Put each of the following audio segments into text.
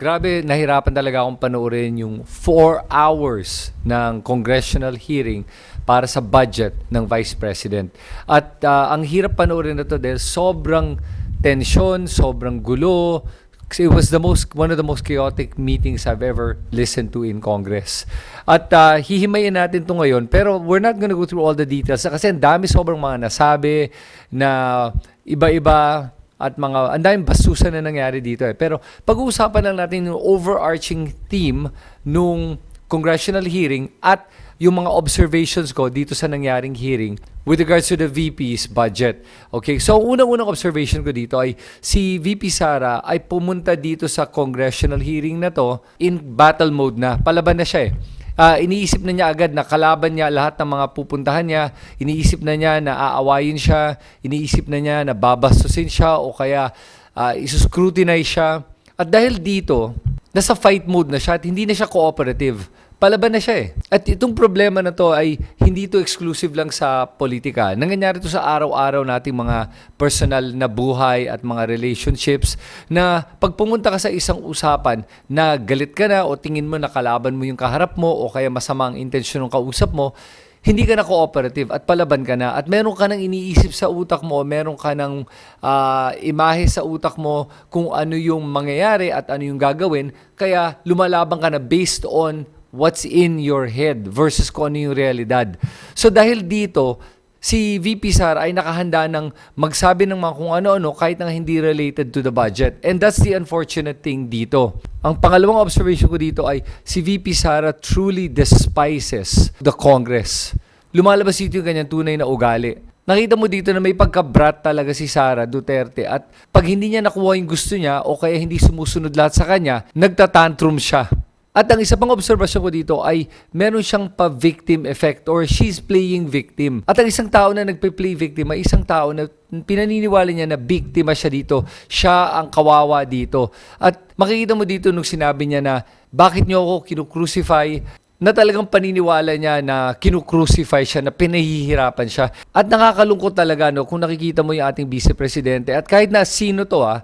Grabe, nahirapan talaga akong panoorin yung 4 hours ng congressional hearing para sa budget ng Vice President. At ah, ang hirap panoorin na to dahil sobrang tension, sobrang gulo. It was the most one of the most chaotic meetings I've ever listened to in Congress. At ah, hihimayin natin to ngayon pero we're not gonna go through all the details kasi ang dami sobrang mga nasabi na iba-iba at mga ang daming bastusan na nangyari dito eh. Pero pag-uusapan lang natin yung overarching theme nung congressional hearing at yung mga observations ko dito sa nangyaring hearing with regards to the VP's budget. Okay, so unang-unang observation ko dito ay si VP Sara ay pumunta dito sa congressional hearing na to in battle mode na. Palaban na siya eh ah, iniisip na niya agad na kalaban niya lahat ng mga pupuntahan niya, iniisip na niya na aawayin siya, iniisip na niya na babastusin siya o kaya uh, isuscrutinize siya. At dahil dito, nasa fight mode na siya at hindi na siya cooperative. Palaban na siya eh. At itong problema na to ay hindi to exclusive lang sa politika. Nangyayari to sa araw-araw nating mga personal na buhay at mga relationships na pag pumunta ka sa isang usapan na galit ka na o tingin mo na kalaban mo yung kaharap mo o kaya masama ang intensyon ng kausap mo, hindi ka na cooperative at palaban ka na at meron ka nang iniisip sa utak mo, meron ka nang ah, imahe sa utak mo kung ano yung mangyayari at ano yung gagawin, kaya lumalaban ka na based on what's in your head versus kung ano yung realidad. So dahil dito, si VP Sara ay nakahanda ng magsabi ng mga kung ano-ano kahit na hindi related to the budget. And that's the unfortunate thing dito. Ang pangalawang observation ko dito ay si VP Sara truly despises the Congress. Lumalabas dito yung kanyang tunay na ugali. Nakita mo dito na may pagka-brat talaga si Sara Duterte at pag hindi niya nakuha yung gusto niya o kaya hindi sumusunod lahat sa kanya, nagtatantrum siya. At ang isa pang obserbasyon ko dito ay meron siyang pa-victim effect or she's playing victim. At ang isang tao na nagpe-play victim ay isang tao na pinaniniwala niya na biktima siya dito. Siya ang kawawa dito. At makikita mo dito nung sinabi niya na bakit niyo ako kinukrucify na talagang paniniwala niya na kinukrucify siya, na pinahihirapan siya. At nakakalungkot talaga no, kung nakikita mo yung ating vice presidente. At kahit na sino to ah,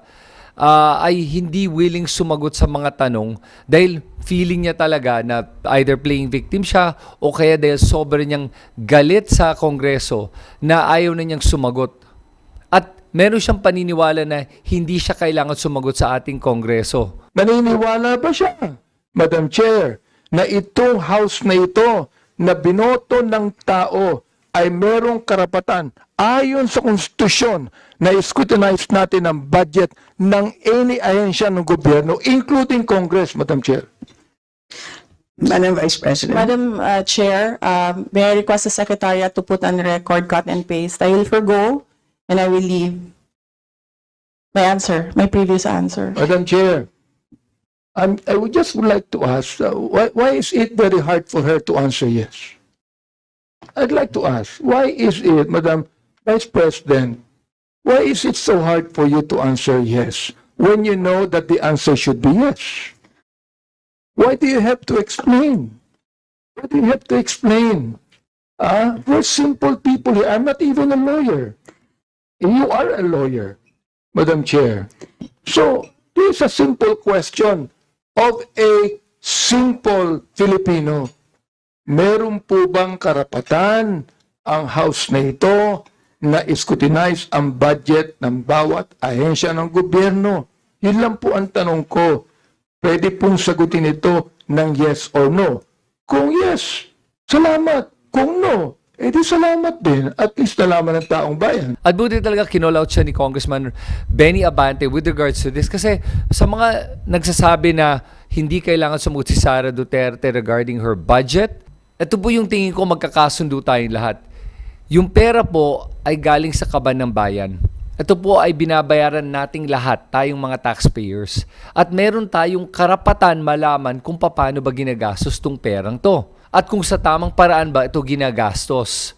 ah, ay hindi willing sumagot sa mga tanong dahil feeling niya talaga na either playing victim siya o kaya dahil sobrang niyang galit sa kongreso na ayaw na niyang sumagot. At meron siyang paniniwala na hindi siya kailangan sumagot sa ating kongreso. Naniniwala ba siya, Madam Chair, na itong House na ito na binoto ng tao ay merong karapatan ayon sa konstitusyon na scrutinize natin ang budget ng any ahensya ng gobyerno, including Congress, Madam Chair. Madam Vice President. Madam uh, Chair, um, may I request the Secretariat to put on record cut and paste. I will forgo and I will leave my answer, my previous answer. Madam Chair, I'm, I would just would like to ask, uh, why, why is it very hard for her to answer yes? I'd like to ask, why is it, Madam Vice President, why is it so hard for you to answer yes when you know that the answer should be yes? Why do you have to explain? Why do you have to explain? Ah, we're simple people here. I'm not even a lawyer. You are a lawyer, Madam Chair. So, this is a simple question of a simple Filipino. Meron po bang karapatan ang House na ito na scrutinize ang budget ng bawat ahensya ng gobyerno? Yun lang po ang tanong ko. Pwede pong sagutin ito ng yes or no. Kung yes, salamat. Kung no, edi salamat din. At least nalaman ng taong bayan. At buti talaga kinall out siya ni Congressman Benny Abante with regards to this. Kasi sa mga nagsasabi na hindi kailangan sumunod si Sara Duterte regarding her budget, ito po yung tingin ko magkakasundo tayong lahat. Yung pera po ay galing sa kaban ng bayan. Ito po ay binabayaran nating lahat, tayong mga taxpayers. At meron tayong karapatan malaman kung paano ba ginagastos tong perang to. At kung sa tamang paraan ba ito ginagastos.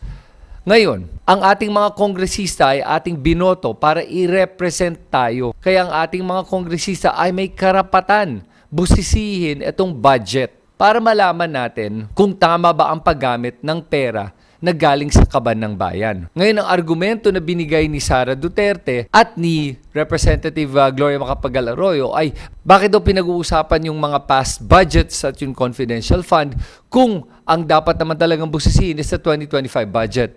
Ngayon, ang ating mga kongresista ay ating binoto para i-represent tayo. Kaya ang ating mga kongresista ay may karapatan busisihin itong budget para malaman natin kung tama ba ang paggamit ng pera na galing sa kaban ng bayan. Ngayon, ang argumento na binigay ni Sara Duterte at ni Representative uh, Gloria Macapagal Arroyo ay bakit daw pinag-uusapan yung mga past budgets at yung confidential fund kung ang dapat naman talagang busisiin is the 2025 budget.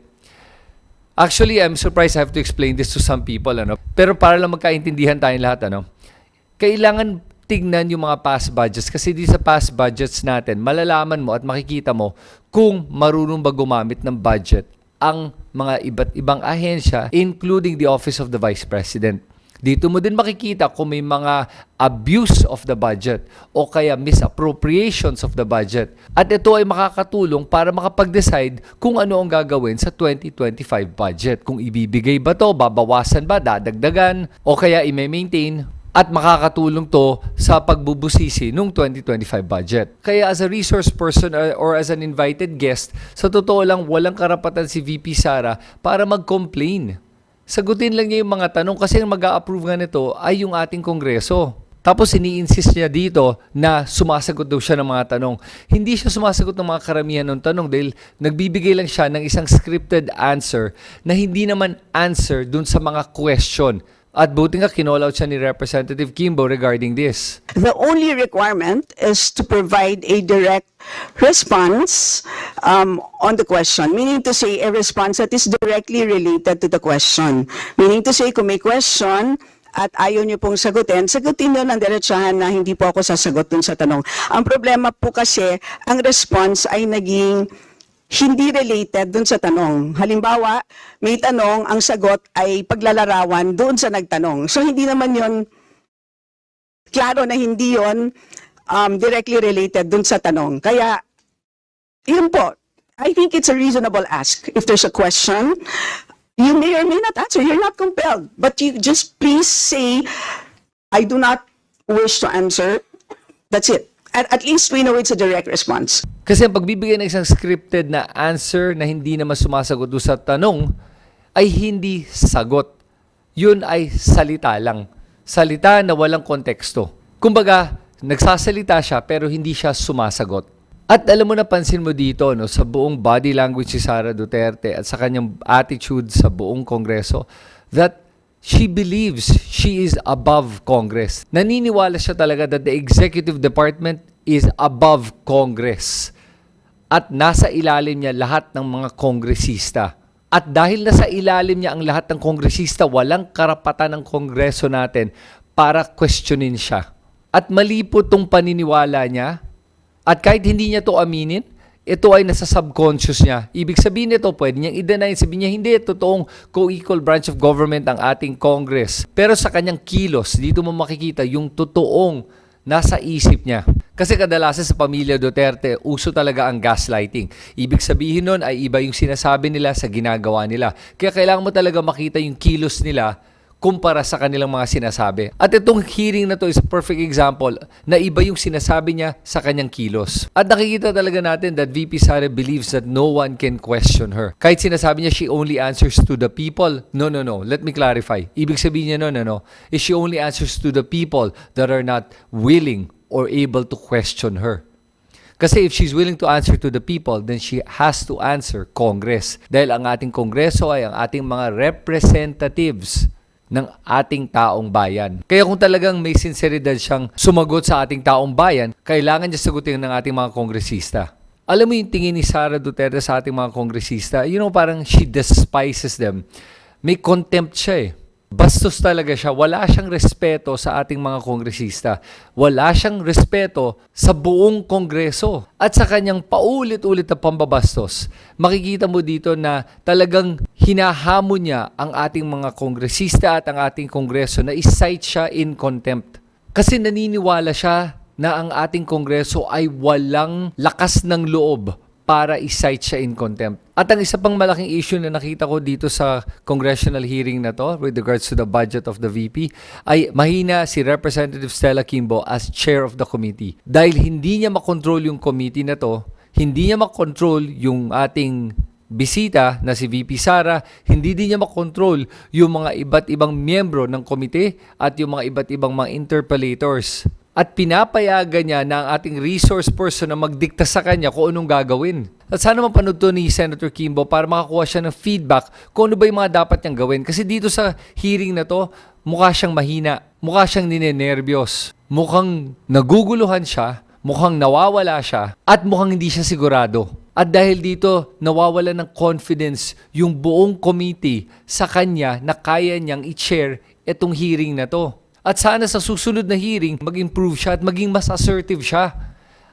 Actually, I'm surprised I have to explain this to some people, ano. Pero para lang magkaintindihan tayong lahat, ano. Kailangan tignan yung mga past budgets kasi di sa past budgets natin, malalaman mo at makikita mo kung marunong ba gumamit ng budget ang mga iba't ibang ahensya, including the Office of the Vice President. Dito mo din makikita kung may mga abuse of the budget o kaya misappropriations of the budget. At ito ay makakatulong para makapag-decide kung ano ang gagawin sa 2025 budget. Kung ibibigay ba to, babawasan ba, dadagdagan, o kaya i-maintain at makakatulong to sa pagbubusisi nung 2025 budget. Kaya as a resource person or as an invited guest, sa totoo lang walang karapatan si VP Sara para mag-complain. Sagutin lang niya yung mga tanong kasi ang mag-a-approve nga nito ay yung ating kongreso. Tapos ini-insist niya dito na sumasagot daw siya ng mga tanong. Hindi siya sumasagot ng mga karamihan ng tanong dahil nagbibigay lang siya ng isang scripted answer na hindi naman answer dun sa mga question. At buti nga kinall siya ni Representative Kimbo regarding this. The only requirement is to provide a direct response um, on the question, meaning to say a response that is directly related to the question. Meaning to say, kung may question, at ayaw niyo pong sagutin, sagutin niyo ng diretsahan na hindi po ako sasagot dun sa tanong. Ang problema po kasi, ang response ay naging hindi related dun sa tanong. Halimbawa, may tanong, ang sagot ay paglalarawan doon sa nagtanong. So, hindi naman yon klaro na hindi yon um, directly related dun sa tanong. Kaya, yun po, I think it's a reasonable ask. If there's a question, you may or may not answer. You're not compelled. But you just please say, I do not wish to answer. That's it. At, at least we know it's a direct response. Kasi ang pagbibigay ng isang scripted na answer na hindi naman sumasagot sa tanong ay hindi sagot. Yun ay salita lang. Salita na walang konteksto. Kumbaga, nagsasalita siya pero hindi siya sumasagot. At alam mo napansin mo dito no sa buong body language si Sara Duterte at sa kanyang attitude sa buong kongreso that she believes she is above Congress. Naniniwala siya talaga that the executive department is above Congress. At nasa ilalim niya lahat ng mga kongresista. At dahil nasa ilalim niya ang lahat ng kongresista, walang karapatan ng kongreso natin para questionin siya. At mali po tong paniniwala niya. At kahit hindi niya to aminin, ito ay nasa subconscious niya. Ibig sabihin nito, pwede niyang i-deny. Sabihin niya, hindi, totoong co-equal branch of government ang ating Congress. Pero sa kanyang kilos, dito mo makikita yung totoong nasa isip niya. Kasi kadalasan sa pamilya Duterte, uso talaga ang gaslighting. Ibig sabihin nun ay iba yung sinasabi nila sa ginagawa nila. Kaya kailangan mo talaga makita yung kilos nila kumpara sa kanilang mga sinasabi. At itong hearing na to is a perfect example na iba yung sinasabi niya sa kanyang kilos. At nakikita talaga natin that VP Sara believes that no one can question her. Kahit sinasabi niya she only answers to the people. No, no, no. Let me clarify. Ibig sabihin niya no, no, no. Is she only answers to the people that are not willing or able to question her. Kasi if she's willing to answer to the people, then she has to answer Congress. Dahil ang ating Kongreso ay ang ating mga representatives ng ating taong bayan. Kaya kung talagang may sinseridad siyang sumagot sa ating taong bayan, kailangan niya sagutin ng ating mga kongresista. Alam mo yung tingin ni Sara Duterte sa ating mga kongresista, you know, parang she despises them. May contempt siya eh. Bastos talaga siya. Wala siyang respeto sa ating mga kongresista. Wala siyang respeto sa buong kongreso. At sa kanyang paulit-ulit na pambabastos, makikita mo dito na talagang hinahamon niya ang ating mga kongresista at ang ating kongreso na isight siya in contempt. Kasi naniniwala siya na ang ating kongreso ay walang lakas ng loob para isight siya in contempt. At ang isa pang malaking issue na nakita ko dito sa congressional hearing na to with regards to the budget of the VP ay mahina si Representative Stella Kimbo as chair of the committee. Dahil hindi niya makontrol yung committee na to, hindi niya makontrol yung ating bisita na si VP Sara, hindi din niya makontrol yung mga iba't ibang miyembro ng komite at yung mga iba't ibang mga interpellators. At pinapayagan niya na ang ating resource person na magdikta sa kanya kung anong gagawin. At sana mapanood to ni Senator Kimbo para makakuha siya ng feedback kung ano ba yung mga dapat niyang gawin. Kasi dito sa hearing na to, mukha siyang mahina, mukha siyang ninenervyos, mukhang naguguluhan siya, mukhang nawawala siya, at mukhang hindi siya sigurado. At dahil dito, nawawala ng confidence yung buong committee sa kanya na kaya niyang i-chair itong hearing na to. At sana sa susunod na hearing, mag-improve siya at maging mas assertive siya.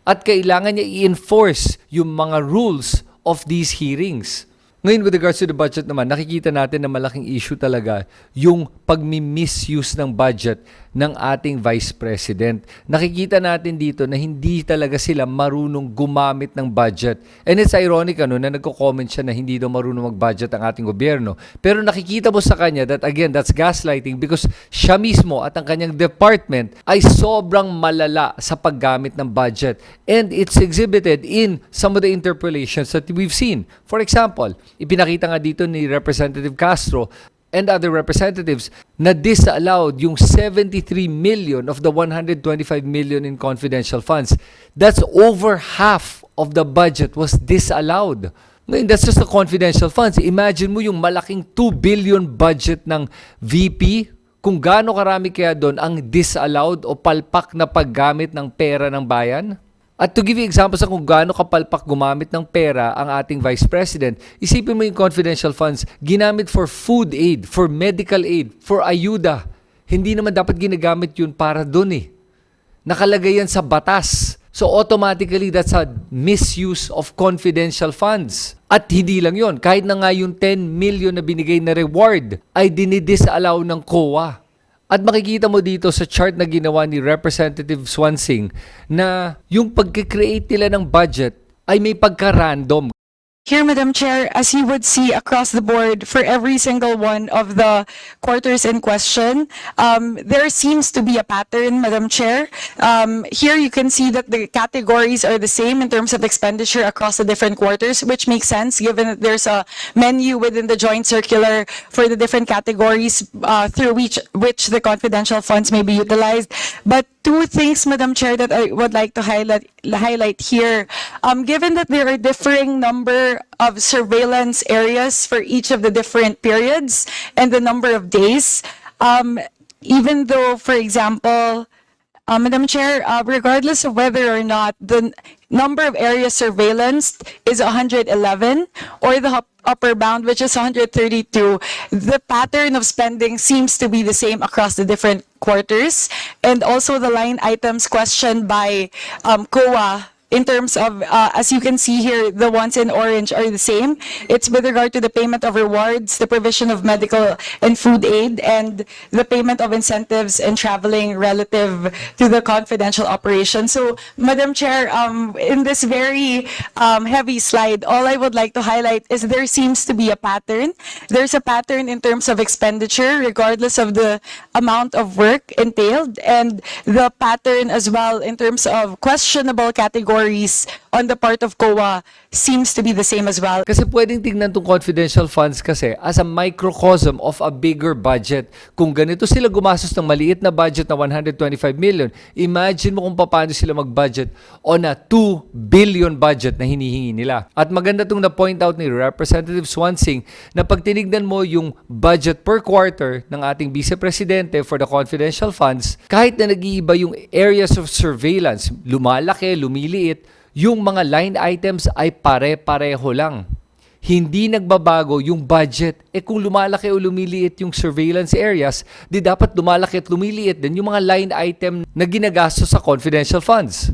At kailangan niya i-enforce yung mga rules of these hearings. Ngayon, with regards to the budget naman, nakikita natin na malaking issue talaga yung pagmi-misuse ng budget ng ating Vice President. Nakikita natin dito na hindi talaga sila marunong gumamit ng budget. And it's ironic ano, na nagko-comment siya na hindi daw marunong mag-budget ang ating gobyerno. Pero nakikita mo sa kanya that again, that's gaslighting because siya mismo at ang kanyang department ay sobrang malala sa paggamit ng budget. And it's exhibited in some of the interpolations that we've seen. For example, ipinakita nga dito ni Representative Castro and other representatives na disallowed yung 73 million of the 125 million in confidential funds. That's over half of the budget was disallowed. Ngayon, that's just the confidential funds. Imagine mo yung malaking 2 billion budget ng VP, kung gaano karami kaya doon ang disallowed o palpak na paggamit ng pera ng bayan? At to give you examples ng kung gaano kapalpak gumamit ng pera ang ating Vice President, isipin mo yung confidential funds, ginamit for food aid, for medical aid, for ayuda. Hindi naman dapat ginagamit yun para doon eh. Nakalagay yan sa batas. So automatically, that's a misuse of confidential funds. At hindi lang yon kahit na nga yung 10 million na binigay na reward ay dinidisallow ng COA. At makikita mo dito sa chart na ginawa ni Representative Swansing na yung pagkikreate nila ng budget ay may pagka-random. Here, Madam Chair, as you would see across the board for every single one of the quarters in question, um, there seems to be a pattern, Madam Chair. Um, here you can see that the categories are the same in terms of expenditure across the different quarters, which makes sense given that there's a menu within the joint circular for the different categories uh, through which, which the confidential funds may be utilized. But two things, Madam Chair, that I would like to highlight, highlight here. Um, given that there are differing number of surveillance areas for each of the different periods and the number of days, um, even though, for example, uh, Madam Chair, uh, regardless of whether or not the number of areas surveillanced is 111 or the upper bound, which is 132, the pattern of spending seems to be the same across the different quarters. And also the line items questioned by um, COA in terms of, uh, as you can see here, the ones in orange are the same. It's with regard to the payment of rewards, the provision of medical and food aid, and the payment of incentives and traveling relative to the confidential operation. So, Madam Chair, um, in this very um, heavy slide, all I would like to highlight is there seems to be a pattern. There's a pattern in terms of expenditure, regardless of the amount of work entailed, and the pattern as well in terms of questionable categories stories on the part of COA seems to be the same as well. Kasi pwedeng tingnan tong confidential funds kasi as a microcosm of a bigger budget. Kung ganito sila gumastos ng maliit na budget na 125 million, imagine mo kung paano sila mag-budget on a 2 billion budget na hinihingi nila. At maganda tong na-point out ni Representative Swansing na pag tinignan mo yung budget per quarter ng ating Vice Presidente for the confidential funds, kahit na nag-iiba yung areas of surveillance, lumalaki, lumiliit, yung mga line items ay pare-pareho lang. Hindi nagbabago yung budget. Eh kung lumalaki o lumiliit yung surveillance areas, di dapat lumalaki at lumiliit din yung mga line item na ginagastos sa confidential funds.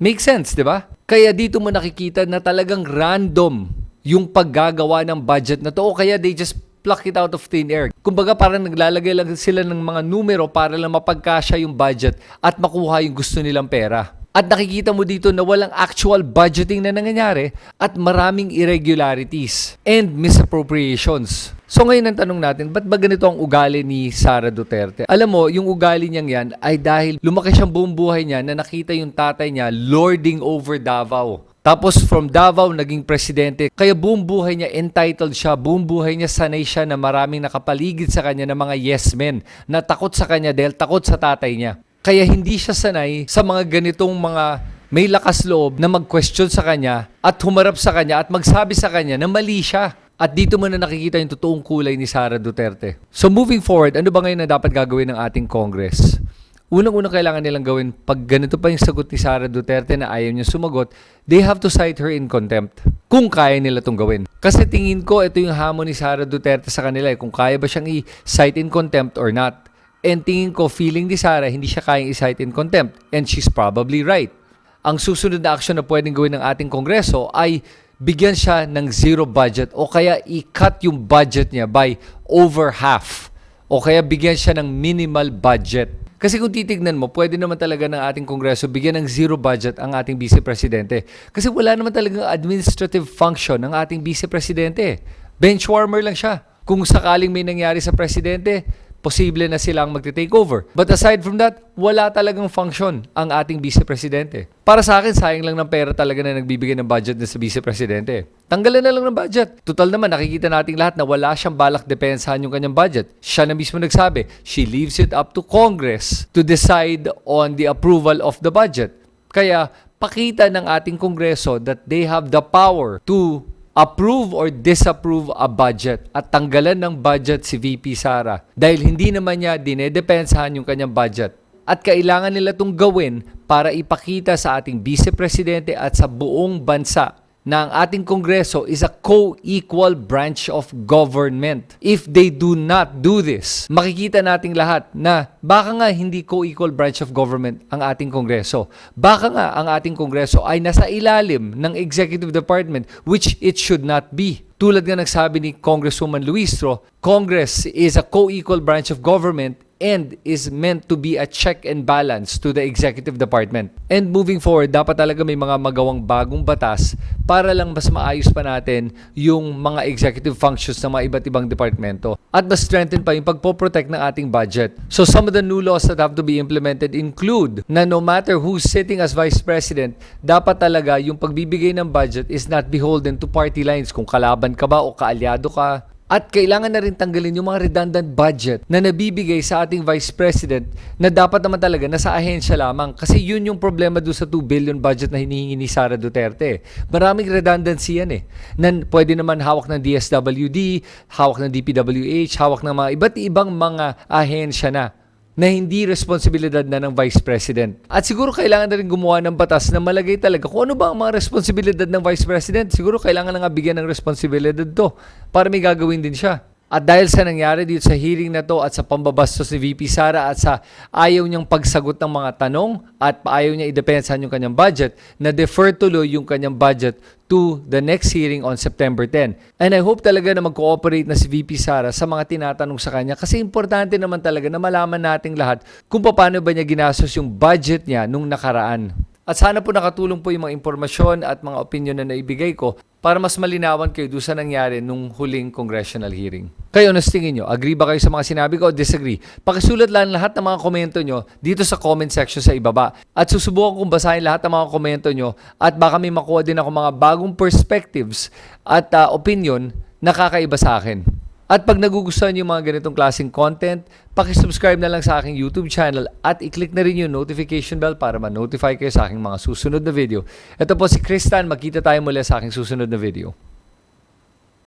Make sense, di ba? Kaya dito mo nakikita na talagang random yung paggagawa ng budget na to o kaya they just pluck it out of thin air. Kumbaga parang naglalagay lang sila ng mga numero para lang mapagkasya yung budget at makuha yung gusto nilang pera. At nakikita mo dito na walang actual budgeting na nangyayari at maraming irregularities and misappropriations. So ngayon ang tanong natin, ba't ba ganito ang ugali ni Sara Duterte? Alam mo, yung ugali niyang yan ay dahil lumaki siyang buong buhay niya na nakita yung tatay niya lording over Davao. Tapos from Davao, naging presidente. Kaya buong buhay niya entitled siya. Buong buhay niya sanay siya na maraming nakapaligid sa kanya ng mga yes men na takot sa kanya dahil takot sa tatay niya. Kaya hindi siya sanay sa mga ganitong mga may lakas loob na mag-question sa kanya at humarap sa kanya at magsabi sa kanya na mali siya. At dito mo na nakikita yung totoong kulay ni Sara Duterte. So moving forward, ano ba ngayon na dapat gagawin ng ating Congress? Unang-unang kailangan nilang gawin, pag ganito pa yung sagot ni Sara Duterte na ayaw niya sumagot, they have to cite her in contempt. Kung kaya nila itong gawin. Kasi tingin ko, ito yung hamon ni Sara Duterte sa kanila. Eh, kung kaya ba siyang i-cite in contempt or not. And tingin ko, feeling ni Sara, hindi siya kayang i-cite in contempt. And she's probably right. Ang susunod na action na pwedeng gawin ng ating Kongreso ay bigyan siya ng zero budget o kaya i-cut yung budget niya by over half. O kaya bigyan siya ng minimal budget. Kasi kung titignan mo, pwede naman talaga ng ating Kongreso bigyan ng zero budget ang ating Vice Presidente. Kasi wala naman talagang administrative function ng ating Vice Presidente. Benchwarmer lang siya. Kung sakaling may nangyari sa Presidente, posible na silang magte-take over. But aside from that, wala talagang function ang ating Vice Presidente. Para sa akin, sayang lang ng pera talaga na nagbibigay ng budget na sa Vice Presidente. Tanggalan na lang ng budget. Total naman, nakikita nating lahat na wala siyang balak depensahan yung kanyang budget. Siya na mismo nagsabi, she leaves it up to Congress to decide on the approval of the budget. Kaya, pakita ng ating Kongreso that they have the power to approve or disapprove a budget at tanggalan ng budget si VP Sara dahil hindi naman niya dinedepensahan yung kanyang budget. At kailangan nila itong gawin para ipakita sa ating Vice Presidente at sa buong bansa ang ating Kongreso is a co-equal branch of government. If they do not do this, makikita nating lahat na baka nga hindi co-equal branch of government ang ating Kongreso. Baka nga ang ating Kongreso ay nasa ilalim ng Executive Department which it should not be. Tulad nga nagsabi ni Congresswoman Luistro, Congress is a co-equal branch of government and is meant to be a check and balance to the executive department. And moving forward, dapat talaga may mga magawang bagong batas para lang mas maayos pa natin yung mga executive functions ng mga iba't ibang departamento at mas strengthen pa yung pagpoprotect ng ating budget. So some of the new laws that have to be implemented include na no matter who's sitting as vice president, dapat talaga yung pagbibigay ng budget is not beholden to party lines kung kalaban ka ba o kaalyado ka at kailangan na rin tanggalin yung mga redundant budget na nabibigay sa ating Vice President na dapat naman talaga nasa ahensya lamang. Kasi yun yung problema doon sa 2 billion budget na hinihingi ni Sara Duterte. Maraming redundancy yan eh. Na pwede naman hawak ng DSWD, hawak ng DPWH, hawak ng mga iba't ibang mga ahensya na na hindi responsibilidad na ng Vice President. At siguro kailangan na rin gumawa ng batas na malagay talaga kung ano ba ang mga responsibilidad ng Vice President. Siguro kailangan na nga bigyan ng responsibilidad to para may gagawin din siya. At dahil sa nangyari dito sa hearing na to at sa pambabastos ni VP Sara at sa ayaw niyang pagsagot ng mga tanong at ayaw niya idepensahan yung kanyang budget, na defer tuloy yung kanyang budget to the next hearing on September 10. And I hope talaga na mag-cooperate na si VP Sara sa mga tinatanong sa kanya kasi importante naman talaga na malaman nating lahat kung paano ba niya ginastos yung budget niya nung nakaraan. At sana po nakatulong po yung mga impormasyon at mga opinion na naibigay ko para mas malinawan kayo doon sa nangyari nung huling congressional hearing. Kayo, ano tingin nyo? Agree ba kayo sa mga sinabi ko o disagree? Pakisulat lang lahat ng mga komento nyo dito sa comment section sa ibaba. At susubukan kong basahin lahat ng mga komento nyo at baka may makuha din ako mga bagong perspectives at ah, opinion na kakaiba sa akin. At pag nagugustuhan yung mga ganitong klaseng content, pakisubscribe na lang sa aking YouTube channel at i-click na rin yung notification bell para ma-notify kayo sa aking mga susunod na video. Ito po si Kristan, magkita tayo muli sa aking susunod na video.